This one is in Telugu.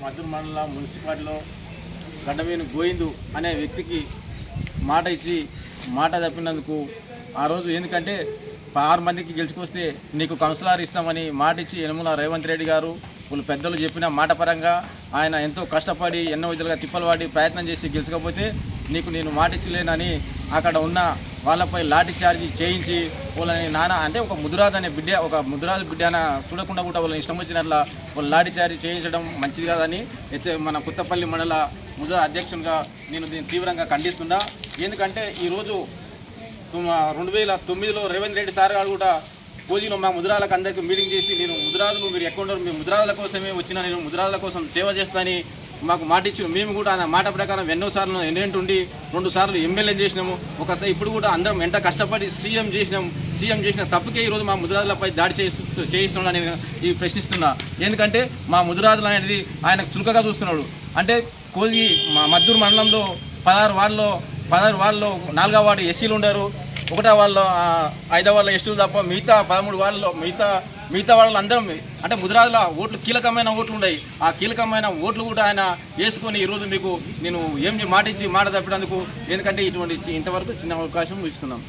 మద్దూరు మండల మున్సిపాలిటీలో గడ్డమీని గోయిందు అనే వ్యక్తికి మాట ఇచ్చి మాట తప్పినందుకు ఆ రోజు ఎందుకంటే ఆరు మందికి గెలుచుకొస్తే నీకు కౌన్సిలర్ ఇస్తామని మాట ఇచ్చి యనమల రేవంత్ రెడ్డి గారు వాళ్ళు పెద్దలు చెప్పిన మాట పరంగా ఆయన ఎంతో కష్టపడి ఎన్నో విధాలుగా తిప్పలు పడి ప్రయత్నం చేసి గెలుచుకపోతే నీకు నేను మాట ఇచ్చలేనని అక్కడ ఉన్న వాళ్ళపై లాఠీ చార్జీ చేయించి వాళ్ళని నాన్న అంటే ఒక ముదురాజు అనే బిడ్డ ఒక ముదురాజు బిడ్డ చూడకుండా కూడా వాళ్ళని ఇష్టం వచ్చినట్ల వాళ్ళు లాఠీ చార్జీ చేయించడం మంచిది కాదని మన కొత్తపల్లి మండల ముద అధ్యక్షునిగా నేను దీన్ని తీవ్రంగా ఖండిస్తున్నా. ఎందుకంటే ఈరోజు రెండు వేల తొమ్మిదిలో రేవంత్ రెడ్డి సార్ గారు కూడా కోజిలో మా ముద్రాలకు అందరికీ మీటింగ్ చేసి నేను ముద్రాలు మీరు ఎక్కడ ఉన్నారు? మీ ముద్రాల కోసమే వచ్చిన నేను ముద్రాల కోసం సేవ చేస్తానని మాకు మాట ఇచ్చి మేము కూడా ఆయన మాట ప్రకారం ఎన్నో సార్లు ఎన్నేంటుండి రెండు సార్లు ఎమ్మెల్యే చేసినాము. ఒకసారి ఇప్పుడు కూడా అందరం ఎంత కష్టపడి సీఎం చేసినాం సీఎం చేసిన తప్పుకే ఈరోజు మా ముద్రాజులపై దాడి చేస్తు చేయిస్తున్నాడు నేను ఈ ప్రశ్నిస్తున్నా. ఎందుకంటే మా ముద్రాజులు అనేది ఆయన చులకగా చూస్తున్నాడు. అంటే కోగి మా మద్దూరు మండలంలో పదహారు వార్డులో పదహారు వార్డులో నాలుగో వార్డు ఎస్సీలు ఉండరు. ఒకటో వాళ్ళ ఐదో వాళ్ళ ఎస్టీలు తప్ప మిగతా పదమూడు వాళ్ళలో మిగతా మిగతా వాళ్ళు అందరం అంటే ముదిరాజుల ఓట్లు కీలకమైన ఓట్లు ఉన్నాయి. ఆ కీలకమైన ఓట్లు కూడా ఆయన వేసుకొని ఈరోజు మీకు నేను ఏం మాట ఇచ్చి మాట తప్పినందుకు ఎందుకంటే ఇటువంటి ఇంతవరకు చిన్న అవకాశం ఇస్తున్నాం.